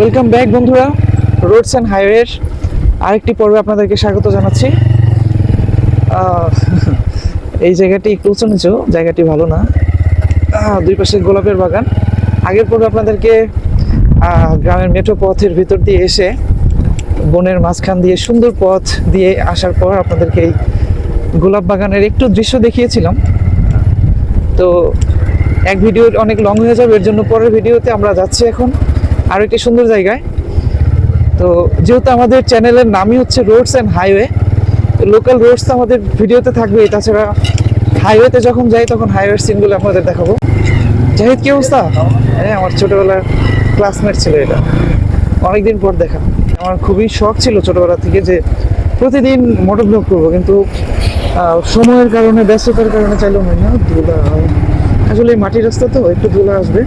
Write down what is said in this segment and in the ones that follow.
Welcome back বন্ধুরা roads and হাইওয়ের আরেকটি পর্বে আপনাদেরকে স্বাগত জানাচ্ছি। এই জায়গাটি একটু উঁচু নিচু, জায়গাটি ভালো না। দুই পাশে গোলাপের বাগান। আগের পর্বে আপনাদেরকে গ্রামের মেঠো পথের ভিতর দিয়ে এসে, বনের মাঝখান দিয়ে সুন্দর পথ দিয়ে আসার পর আপনাদেরকে এই গোলাপ বাগানের একটু দৃশ্য দেখিয়েছিলাম। তো, এক ভিডিও অনেক লং হয়ে যাবে, এর জন্য পরের ভিডিওতে আমরা যাচ্ছি এখন। আরও একটি সুন্দর জায়গায়। তো যেহেতু আমাদের চ্যানেলের নামই হচ্ছে roads and highway local roads তো আমাদের ভিডিওতে থাকবে তাছাড়া হাইওয়েতে যখন যাই তখন হাইওয়ের সিনগুলো আপনাদের দেখাবো। জাহিদ, কি অবস্থা? হ্যাঁ আমার ছোটোবেলার ক্লাসমেট ছিল এটা। অনেকদিন পর দেখা। আমার খুবই শখ ছিল ছোটোবেলা থেকে যে প্রতিদিন মোটর ব্লগ করব, কিন্তু সময়ের কারণে, ব্যস্ততার কারণে চাইলেও হয় না, ধুলা। আসলে মাটির রাস্তা তো, একটু ধুলা আসবে।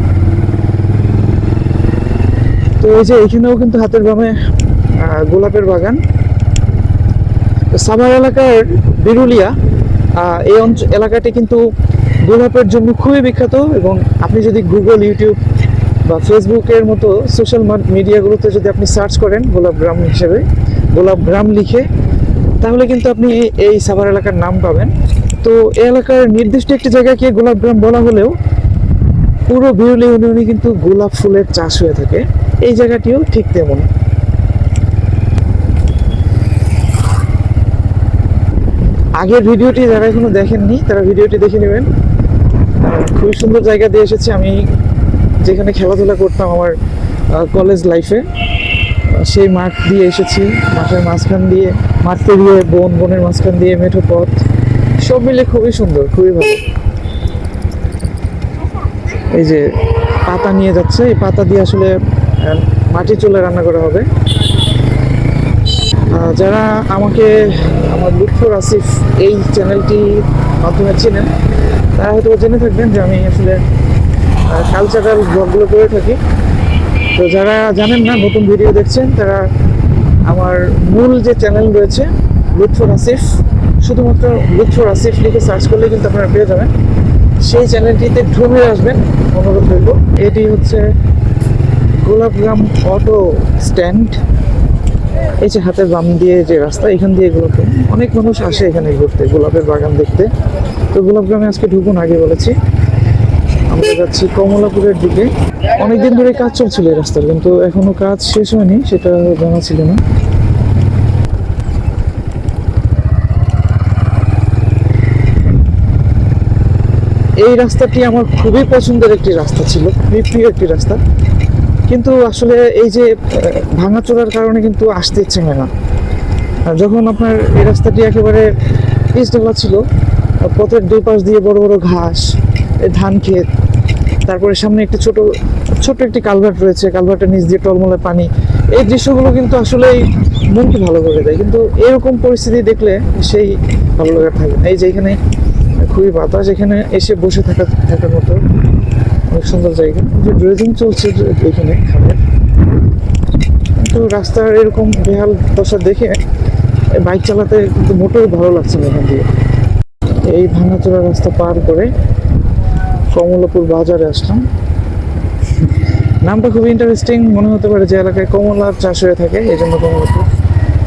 তো এই যে এখানেও কিন্তু হাতের বামে গোলাপের বাগান। সাভার এলাকার বিরুলিয়া এই অঞ্চল এলাকাটি কিন্তু গোলাপের জন্য খুবই বিখ্যাত এবং আপনি যদি গুগল ইউটিউব বা ফেসবুকের মতো সোশ্যাল মিডিয়াগুলোতে যদি আপনি সার্চ করেন গোলাপ গ্রাম হিসেবে, গোলাপ গ্রাম লিখে, তাহলে কিন্তু আপনি এই সাভার এলাকার নাম পাবেন। তো এই এলাকার নির্দিষ্ট একটি জায়গাকে গোলাপ গ্রাম বলা হলেও পুরো বিরুলি ইউনিয়নে কিন্তু গোলাপ ফুলের চাষ হয়ে থাকে। এই জায়গাটিও ঠিক তেমন। আগের ভিডিওটি যারা এখনও দেখেননি, তারা ভিডিওটি দেখে নেবেন। খুবই সুন্দর জায়গা দিয়ে এসেছি আমি। যেখানে খেলাধুলা করতাম আমার কলেজ লাইফে সেই মাঠ দিয়ে এসেছি। মাঠের মাঝখান দিয়ে, মাঠ পেরিয়ে বন, বনের মাঝখান দিয়ে মেঠো পথ। সব মিলে খুবই সুন্দর, খুবই ভালো। এই যে পাতা নিয়ে যাচ্ছে। এই পাতা দিয়ে আসলে মাটি চুলে রান্না করা হবে। যারা আমাকে, আমার লুৎফর আসিফ এই চ্যানেলটি মাধ্যমে চেনেন, তারা হয়তো জেনে থাকবেন যে আমি আসলে কালচারাল ব্লগগুলো করে থাকি। তো যারা জানেন না, নতুন ভিডিও দেখছেন, তারা আমার মূল যে চ্যানেল রয়েছে, লুৎফর আসিফ, শুধুমাত্র লুৎফর আসিফ লিখে সার্চ করলে কিন্তু আপনারা পেয়ে যাবেন। সেই চ্যানেলটিতে ঢুকে আসবেন, অনুরোধ রইল। এটি হচ্ছে গোলাপগ্রাম অটো স্ট্যান্ড এই যে হাতের বাম দিয়ে যে রাস্তা, এখান দিয়ে ঘুরতে অনেক মানুষ আসে এখানে ঘুরতে, গোলাপের বাগান দেখতে। তো গোলাপ গ্রামে আজকে ঢুকুন, আগে বলেছি। আমরা যাচ্ছি কমলাপুরের দিকে। অনেকদিন ধরে কাজ চলছিল এই রাস্তার, কিন্তু এখনও কাজ শেষ হয়নি, সেটা জানা ছিল না। এই রাস্তাটি আমার খুবই পছন্দের একটি রাস্তা ছিল খুবই প্রিয় একটি রাস্তা। কিন্তু আসলে এই যে ভাঙাচোরার কারণে কিন্তু আসতে ইচ্ছে হয় না। আর যখন আপনার এই রাস্তাটি একেবারে পিচঢালা ছিল পথের দুই পাশ দিয়ে বড় বড় ঘাস ধান ক্ষেত, তারপরে সামনে একটি ছোট ছোট একটি কালভার্ট রয়েছে, কালভার্টের নিচ দিয়ে টলমলে পানি, এই দৃশ্যগুলো কিন্তু আসলেই মনকে ভালো করে দেয়। কিন্তু এরকম পরিস্থিতি দেখলে সেই ভালো লাগা থাকে। এই যে এখানে খুবই বাতাস, এখানে এসে বসে থাকা, থাকার মতো। অনেক সুন্দর জায়গা। যে ড্রেজিং চলছে এখানে খালের কিন্তু রাস্তার এরকম বেহাল দশা দেখে বাইক চালাতে কিন্তু মোটেও ভালো লাগছে না এখান দিয়ে। এই ভাঙাচোরা রাস্তা পার করে কমলাপুর বাজারে আসলাম। নামটা খুবই ইন্টারেস্টিং মনে হতে পারে যে এলাকায় কমলার চাষ হয়ে থাকে, এই জন্য কমলাপুর।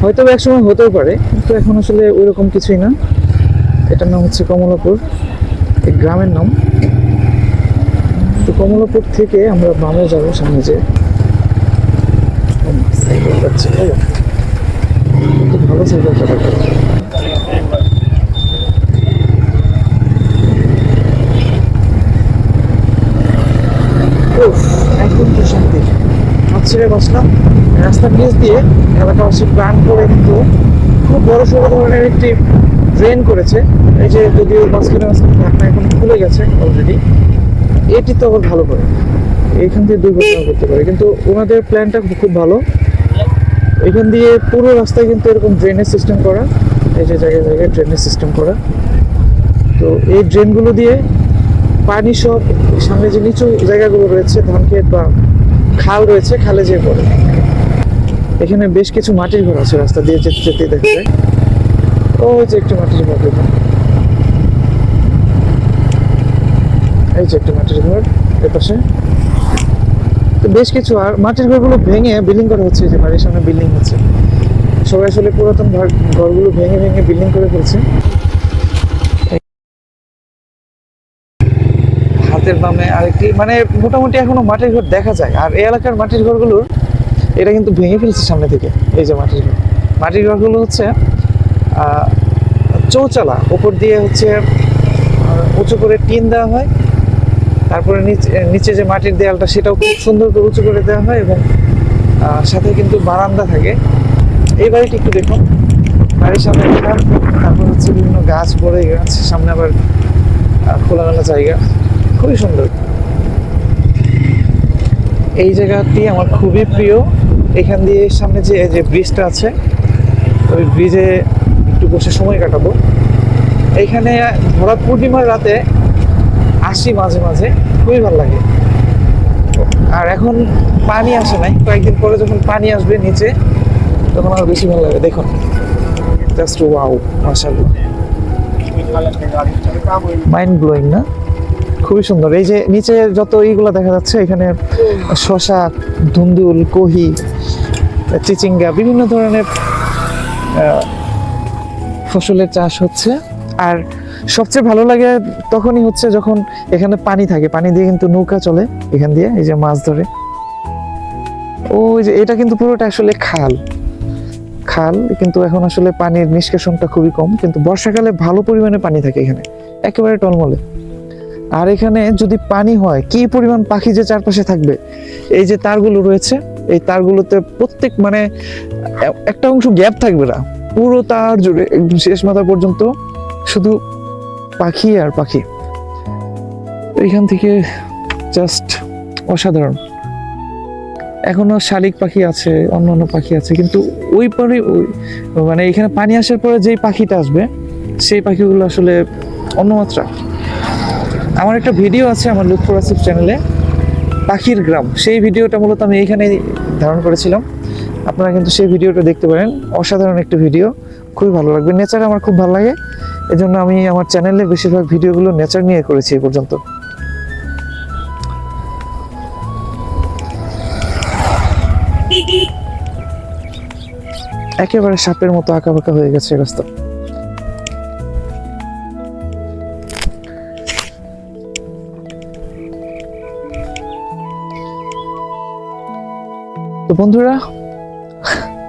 হয়তো একসময় হতেও পারে, কিন্তু এখন আসলে ওই রকম কিছুই না। এটার নাম হচ্ছে কমলাপুর। গ্রামের নাম। তো কমলাপুর থেকে আমরা বামে যাব সামনে যে সাইকেল ভালো সাইকেল চালাতে উফ একদম প্রশান্তি হাত ছেড়ে বসলাম রাস্তার নিচ দিয়ে এলাকাবাসী প্ল্যান করে কিন্তু খুব বড় সড়ো ধরনের একটি ড্রেন করেছে। এই যে যদিও মাঝখানে মাঝখানে ঢাকনা এখন খুলে গেছে অলরেডি এটি তো আবার ভালো করে। এইখান দিয়ে দুর্ঘটনা করতে পারে। কিন্তু ওনাদের প্ল্যানটা খুব ভালো। এখান দিয়ে পুরো রাস্তায় কিন্তু এরকম ড্রেনেজ সিস্টেম করা। এই যে জায়গায় জায়গায় ড্রেনেজ সিস্টেম করা। তো এই ড্রেনগুলো দিয়ে পানি সব সামনে যে নিচু জায়গাগুলো রয়েছে, ধান ক্ষেত বা খাল রয়েছে, খালে যেয়ে পড়ে। এখানে বেশ কিছু মাটির ঘর আছে রাস্তা দিয়ে যেতে যেতে দেখা যায়। ওই যে একটি মাটির ঘর দেখুন এই যে একটি মাটির ঘর এ পাশে। তো বেশ কিছু, আর মাটির ঘরগুলো ভেঙে বিল্ডিং করা হচ্ছে যে বাড়ির সামনে বিল্ডিং হচ্ছে। সবাই আসলে পুরাতন ঘর- ঘরগুলো ভেঙে ভেঙে বিল্ডিং করে ফেলছে। হাতের বামে আরেকটি মানে মোটামুটি এখনও মাটির ঘর দেখা যায়। আর এই এলাকার মাটির ঘরগুলোর, এটা কিন্তু ভেঙে ফেলছে সামনে থেকে, এই যে মাটির ঘর। মাটির ঘরগুলো হচ্ছে চৌচালা উপর দিয়ে হচ্ছে উঁচু করে টিন দেওয়া হয়। তারপরে নিচে যে মাটির দেয়ালটা, সেটাও খুব সুন্দর করে উঁচু করে দেওয়া হয় এবং সাথে কিন্তু বারান্দা থাকে। এই বাড়িটি একটু দেখুন। বাড়ির সামনে তারপর হচ্ছে বিভিন্ন গাছ পড়ে গাছ, সামনে আবার খোলামেলা জায়গা। খুবই সুন্দর। এই জায়গাটি আমার খুবই প্রিয়। এখান দিয়ে সামনে যে যে ব্রিজটা আছে, ওই ব্রিজে একটু বসে সময় কাটাবো। এইখানে ভরা পূর্ণিমার রাতে আসি মাঝে মাঝে, খুবই ভালো লাগে। আর এখন পানি আসে নাই, কয়েকদিন পরে যখন পানি আসবে নিচে, তখন আরও বেশি ভালো লাগে, দেখুন। জাস্ট ওয়াও মাশাআল্লাহ। মাইন্ড ব্লোয়িং না? খুবই সুন্দর। এই যে নিচে যত এইগুলো দেখা যাচ্ছে, এখানে শশা ধুন্দুল, কহি, চিচিঙ্গা, বিভিন্ন ধরনের ফসলের চাষ হচ্ছে। আর সবচেয়ে ভালো লাগে তখনই হচ্ছে যখন এখানে পানি থাকে। পানি দিয়ে কিন্তু নৌকা চলে এখান দিয়ে, এই যে মাছ ধরে। ওই যে এটা কিন্তু পুরোটা আসলে খাল। খাল কিন্তু এখন আসলে পানির নিষ্কাশনটা খুবই কম, কিন্তু বর্ষাকালে ভালো পরিমাণে পানি থাকে এখানে, একেবারে টলমলে। আর এখানে যদি পানি হয়, কি পরিমাণ পাখি যে চারপাশে থাকবে? এই যে তারগুলো রয়েছে, এই তারগুলোতে প্রত্যেক মানে একটা অংশ গ্যাপ থাকবে না। পুরো তার জুড়ে শেষ মাথা পর্যন্ত। শুধু পাখি আর পাখি। এইখান থেকে জাস্ট অসাধারণ। এখনও শালিক পাখি আছে অন্য অন্য পাখি আছে, কিন্তু ওই পরে মানে এখানে পানি আসার পরে যেই পাখিটা আসবে, সেই পাখিগুলো আসলে অন্য মাত্রা। আমার একটা ভিডিও আছে আমার লুৎফর আসিফ চ্যানেলে পাখির গ্রাম। সেই ভিডিওটা মূলত আমি এইখানে ধারণ করেছিলাম। আপনারা কিন্তু সেই ভিডিওটা দেখতে পারেন। অসাধারণ একটা ভিডিও। খুবই ভালো লাগবে। নেচার আমার খুব ভালো লাগে। এজন্য আমি আমার চ্যানেলে বেশিরভাগ ভিডিওগুলো নেচার নিয়ে করেছি এ পর্যন্ত। একেবারে সাপের মতো আঁকা বাঁকা হয়ে গেছে রাস্তা। তো বন্ধুরা,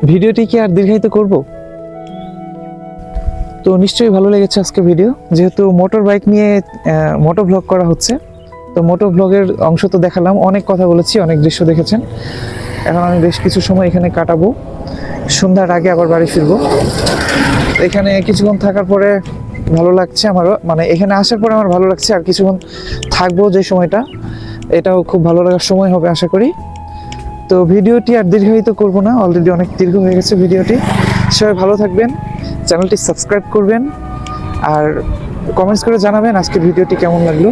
ভিডিওটি কি আর দীর্ঘায়িত করব? তো নিশ্চয়ই ভালো লেগেছে আজকে ভিডিও যেহেতু মোটর বাইক নিয়ে মোটো ভ্লগ করা হচ্ছে, তো মোটো ভ্লগের অংশ তো দেখালাম। অনেক কথা বলেছি, অনেক দৃশ্য দেখেছেন। এখন আমি বেশ কিছু সময় এখানে কাটাবো। সন্ধ্যার আগে আবার বাড়ি ফিরবো। এখানে কিছুক্ষণ থাকার পরে ভালো লাগছে আমারও। মানে এখানে আসার পরে আমার ভালো লাগছে, আর কিছুক্ষণ থাকব যে সময়টা, এটাও খুব ভালো লাগার সময় হবে আশা করি। তো ভিডিওটি আর দীর্ঘায়িত করব না অলরেডি অনেক দীর্ঘ হয়ে গেছে ভিডিওটি সবাই ভালো থাকবেন। চ্যানেলটি সাবস্ক্রাইব করবেন আর কমেন্টস করে জানাবেন আজকের ভিডিওটি কেমন লাগল।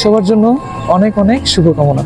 সবার জন্য অনেক অনেক শুভকামনা।